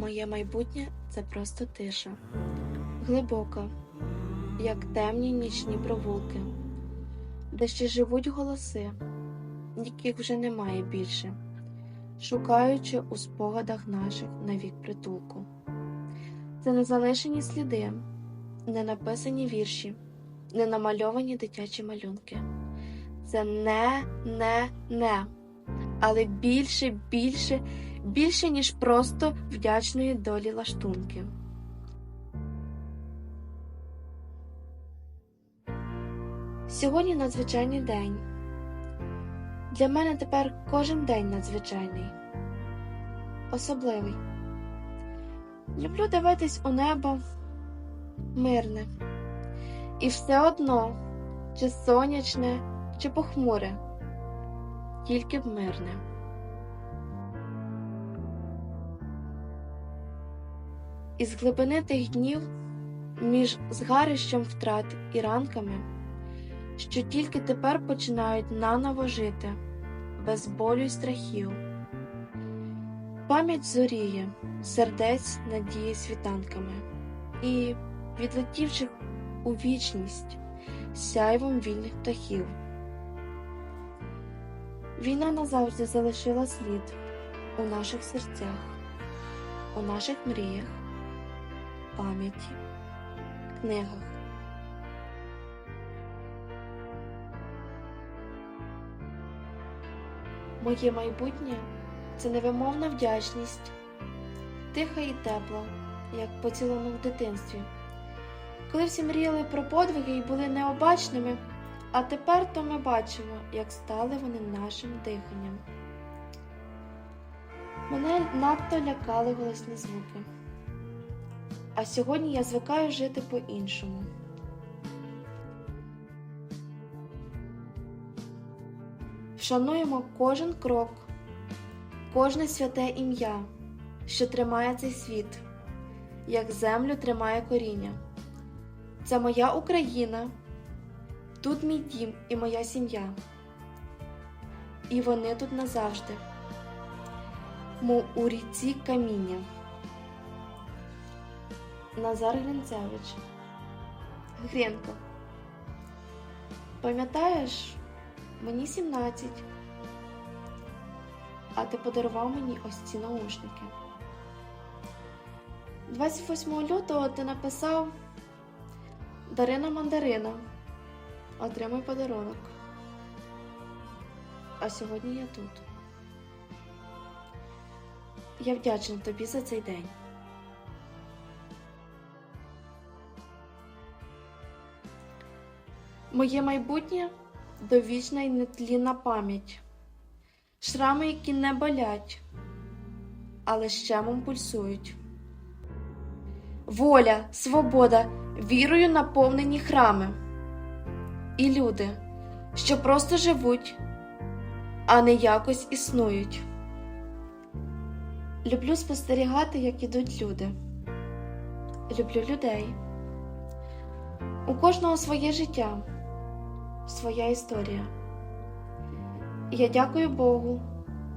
Моє майбутнє це просто тиша, глибока, як темні нічні провулки, де ще живуть голоси, яких вже немає більше, шукаючи у спогадах наших навік притулку. Це не залишені сліди, не написані вірші, не намальовані дитячі малюнки. Це не, не, не, але більше, більше, більше, ніж просто вдячної долі лаштунки. Сьогодні надзвичайний день. Для мене тепер кожен день надзвичайний, особливий. Люблю дивитись у небо мирне, і все одно, чи сонячне, чи похмуре, тільки б мирне. Із глибини тих днів, між згарищем втрат і ранками, що тільки тепер починають наново жити, без болю й страхів. Пам'ять зоріє, сердець надії світанками, і, відлетівших у вічність, сяйвом вільних птахів. Війна назавжди залишила слід у наших серцях, у наших мріях, пам'яті, книгах. Моє майбутнє це невимовна вдячність, тиха і тепла, як поцілунок в дитинстві. Коли всі мріяли про подвиги і були необачними, а тепер то ми бачимо, як стали вони нашим диханням. Мене надто лякали голосні звуки. А сьогодні я звикаю жити по-іншому. Вшануємо кожен крок, кожне святе ім'я, що тримає цей світ, як землю тримає коріння. Це моя Україна, тут мій дім і моя сім'я. І вони тут назавжди, мов у ріці каміння. Назар Гринцевич. Гренко. Пам'ятаєш, мені 17, а ти подарував мені ось ці наушники. 28 лютого ти написав Дарина Мандарина. Отримай подарунок. А сьогодні я тут. Я вдячна тобі за цей день. Моє майбутнє довічна й нетлінна пам'ять, шрами, які не болять, але щемом пульсують. Воля, свобода, вірою наповнені храми. І люди, що просто живуть, а не якось існують. Люблю спостерігати, як ідуть люди. Люблю людей. У кожного своє життя, своя історія. Я дякую Богу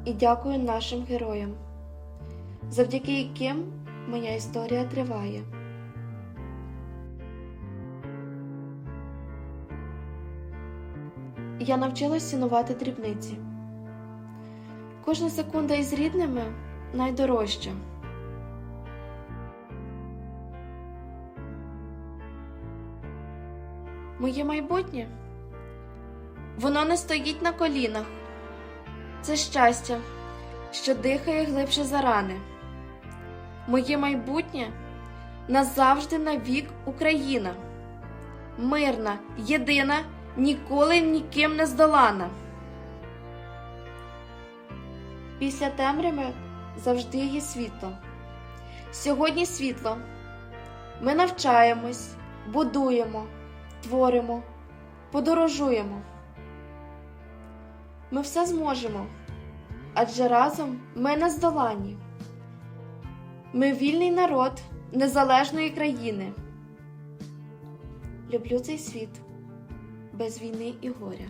і дякую нашим героям, завдяки яким моя історія триває. Я навчилась цінувати дрібниці. Кожна секунда із рідними найдорожча. Моє майбутнє воно не стоїть на колінах. Це щастя, що дихає глибше за рани. Моє майбутнє назавжди навік Україна, мирна, єдина, ніколи ніким не здолана. Після темряви завжди є світло. Сьогодні світло. Ми навчаємось, будуємо, творимо, подорожуємо. Ми все зможемо, адже разом ми не здолані. Ми вільний народ незалежної країни. Люблю цей світ без війни і горя.